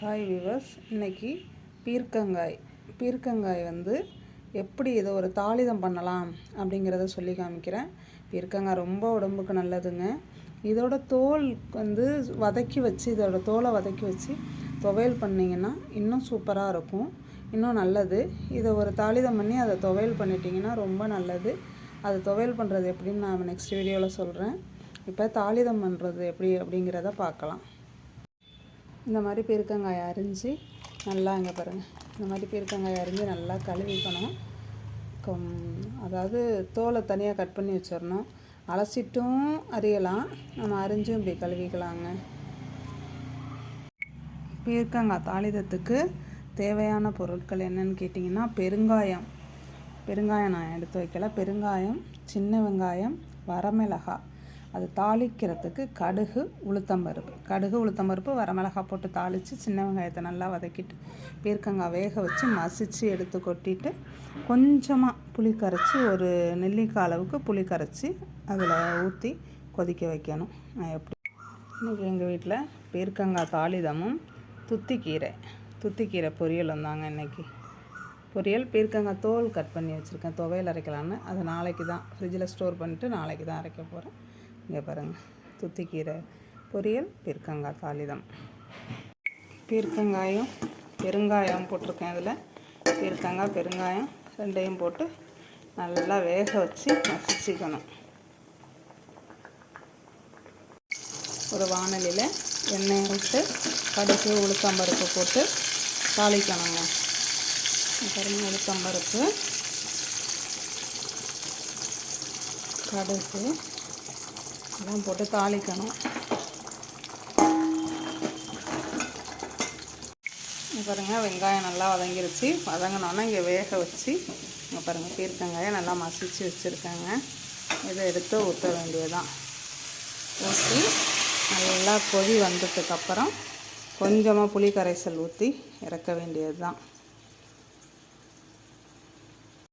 Hi viewers இன்னைக்கு பீர்க்கங்காய். பீர்க்கங்காய் வந்து எப்படி இதை ஒரு தாளிதம் பண்ணலாம் அப்படிங்கிறத சொல்லி காமிக்கிறேன். பீர்க்கங்காய் ரொம்ப உடம்புக்கு நல்லதுங்க. இதோட தோல் வந்து வதக்கி வச்சு இதோட தோலை வதக்கி வச்சு துவையல் பண்ணிங்கன்னா இன்னும் சூப்பராக இருக்கும். இன்னும் நல்லது. இதை ஒரு தாளிதம் பண்ணி அதை துவையல் பண்ணிட்டீங்கன்னா ரொம்ப நல்லது. அது துவையல் பண்ணுறது எப்படின்னு நான் நெக்ஸ்ட் வீடியோவில் சொல்கிறேன் இப்போ தாளிதம் பண்ணுறது எப்படி அப்படிங்கிறத பார்க்கலாம். இந்த மாதிரி பீர்க்கங்காய் அரிஞ்சு நல்லா இங்கே பாருங்கள் இந்த மாதிரி பீர்க்கங்காய் அரிஞ்சு நல்லா கழுவிக்கணும் அதாவது தோலை தனியாக கட் பண்ணி வச்சிடணும். அலசிட்டும் அரியலாம். நம்ம அரிஞ்சும் இப்படி கழுவிக்கலாங்க. பீர்க்கங்காய் தாளிதத்துக்கு தேவையான பொருட்கள் என்னன்னு கேட்டிங்கன்னா பெருங்காயம். பெருங்காயம் நான் எடுத்து வைக்கல. பெருங்காயம் சின்ன வெங்காயம் வரமிளகாய். அது தாளிக்கிறதுக்கு கடுகு உளுத்தம்பருப்பு கடுகு உளுத்தம்பருப்பு வரமிளகா போட்டு தாளித்து சின்ன வெங்காயத்தை நல்லா வதக்கிட்டு பீர்க்கங்காய் வேக வச்சு மசித்து எடுத்து கொட்டிட்டு கொஞ்சமாக புளி கரைச்சி ஒரு நெல்லிக்காய் அளவுக்கு புளி கரைச்சி அதில் ஊற்றி கொதிக்க வைக்கணும். நான் எப்படி இன்றைக்கி எங்கள் வீட்டில் பீர்க்கங்காய் தாளிதமும் துத்திக்கீரை. துத்திக்கீரை பொரியல் வந்தாங்க இன்றைக்கி பொரியல் பீர்க்கங்காய் தோல் கட் பண்ணி வச்சுருக்கேன். துவையல் அரைக்கலான்னு அது நாளைக்கு தான். ஃப்ரிட்ஜில் ஸ்டோர் பண்ணிட்டு நாளைக்கு தான் அரைக்க போகிறேன் இங்கே பாருங்கள் துத்திக்கீரை பொரியல் பீர்க்கங்காய் தாளிதம் பீர்க்கங்காயம் பெருங்காயம் போட்டிருக்கேன் அதில் பீர்க்கங்காய் பெருங்காயம் ரெண்டையும் போட்டு நல்லா வேக வச்சு மசிச்சுக்கணும். ஒரு வானலியில் எண்ணெய் விட்டு கடுகு உளுத்தம்பருப்பு போட்டு தாளிக்கணுங்க. அப்புறம் உளுத்தம்பருப்பு கடுகு எல்லாம் போட்டு தாளிக்கணும். பாருங்கள் வெங்காயம் நல்லா வதங்கிருச்சு. வதங்கினோன்னா இங்கே வேக வச்சு இங்கே பாருங்கள் பீர்க்கங்காயை நல்லா மசிச்சு வச்சுருக்கேங்க. இதை எடுத்து ஊற்ற வேண்டியதுதான். ஊற்றி நல்லா கொதி வந்ததுக்கப்புறம் கொஞ்சமாக புளி கரைசல் ஊற்றி இறக்க வேண்டியது தான்